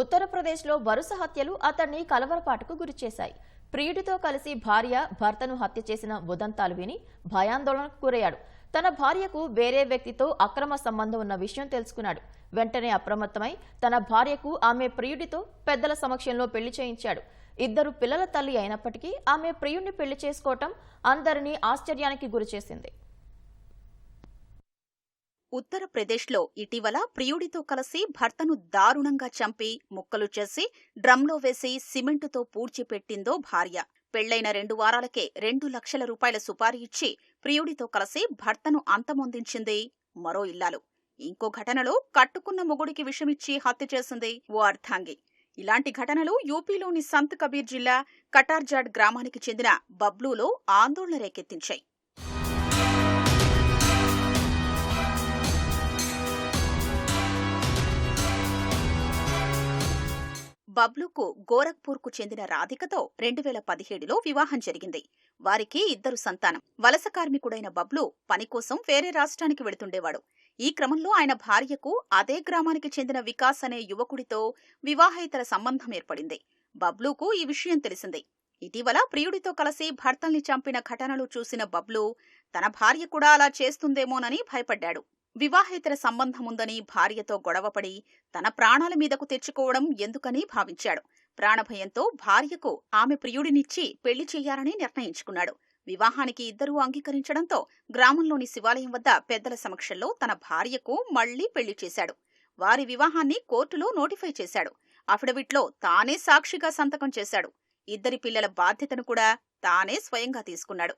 ఉత్తరప్రదేశ్లో వరుస హత్యలు అతన్ని కలవరపాటుకు గురిచేశాయి. ప్రియుడితో కలిసి భార్య భర్తను హత్య చేసిన ఉదంతాలు విని భయాందోళనకు గురయ్యాడు. తన భార్యకు వేరే వ్యక్తితో అక్రమ సంబంధం ఉన్న విషయం తెలుసుకున్నాడు. వెంటనే అప్రమత్తమై తన భార్యకు ఆమె ప్రియుడితో పెద్దల సమక్షంలో పెళ్ళి చేయించాడు. ఇద్దరు పిల్లల తల్లి అయినప్పటికీ ఆమె ప్రియుణ్ణి పెళ్ళి చేసుకోవటం అందరినీ ఆశ్చర్యానికి గురిచేసింది. ఉత్తరప్రదేశ్లో ఇటీవల ప్రియుడితో కలిసి భర్తను దారుణంగా చంపి ముక్కలు చేసి డ్రమ్లో వేసి సిమెంటుతో పూడ్చిపెట్టిందో భార్య. పెళ్ళైన రెండు వారాలకే రెండు లక్షల రూపాయల సుపారీ ఇచ్చి ప్రియుడితో కలిసి భర్తను అంతమొందించింది మరో ఇల్లాలు. ఇంకో ఘటనలో కట్టుకున్న మొగుడికి విషమిచ్చి హత్య చేసింది ఓ అర్థాంగి ఇలాంటి ఘటనలు యూపీలోని సంత్ కబీర్ జిల్లా కటార్జాడ్ గ్రామానికి చెందిన బబ్లూలో ఆందోళన రేకెత్తించాయి. బబ్లుకు గోరఖ్పూర్కు చెందిన రాధికతో రెండు వేల పదిహేడులో వివాహం జరిగింది. వారికి ఇద్దరు సంతానం. వలస కార్మికుడైన బబ్లు పని కోసం వేరే రాష్ట్రానికి వెళుతుండేవాడు. ఈ క్రమంలో ఆయన భార్యకు అదే గ్రామానికి చెందిన వికాస్ అనే యువకుడితో వివాహేతర సంబంధం ఏర్పడింది. బబ్లూకు ఈ విషయం తెలిసింది. ఇటీవల ప్రియుడితో కలిసి భర్తల్ని చంపిన ఘటనలు చూసిన బబ్లు తన భార్య కూడా అలా చేస్తుందేమోనని భయపడ్డాడు. వివాహేతర సంబంధముందని భార్యతో గొడవపడి తన ప్రాణాల మీదకు తెచ్చుకోవడం ఎందుకని భావించాడు. ప్రాణభయంతో భార్యకు ఆమె ప్రియుడినిచ్చి పెళ్ళి చేయాలని నిర్ణయించుకున్నాడు. వివాహానికి ఇద్దరూ అంగీకరించడంతో గ్రామంలోని శివాలయం వద్ద పెద్దల సమక్షంలో తన భార్యకు మళ్ళీ పెళ్ళి చేశాడు. వారి వివాహాన్ని కోర్టులో నోటిఫై చేశాడు. అఫిడవిట్లో తానే సాక్షిగా సంతకం చేశాడు. ఇద్దరి పిల్లల బాధ్యతను కూడా తానే స్వయంగా తీసుకున్నాడు.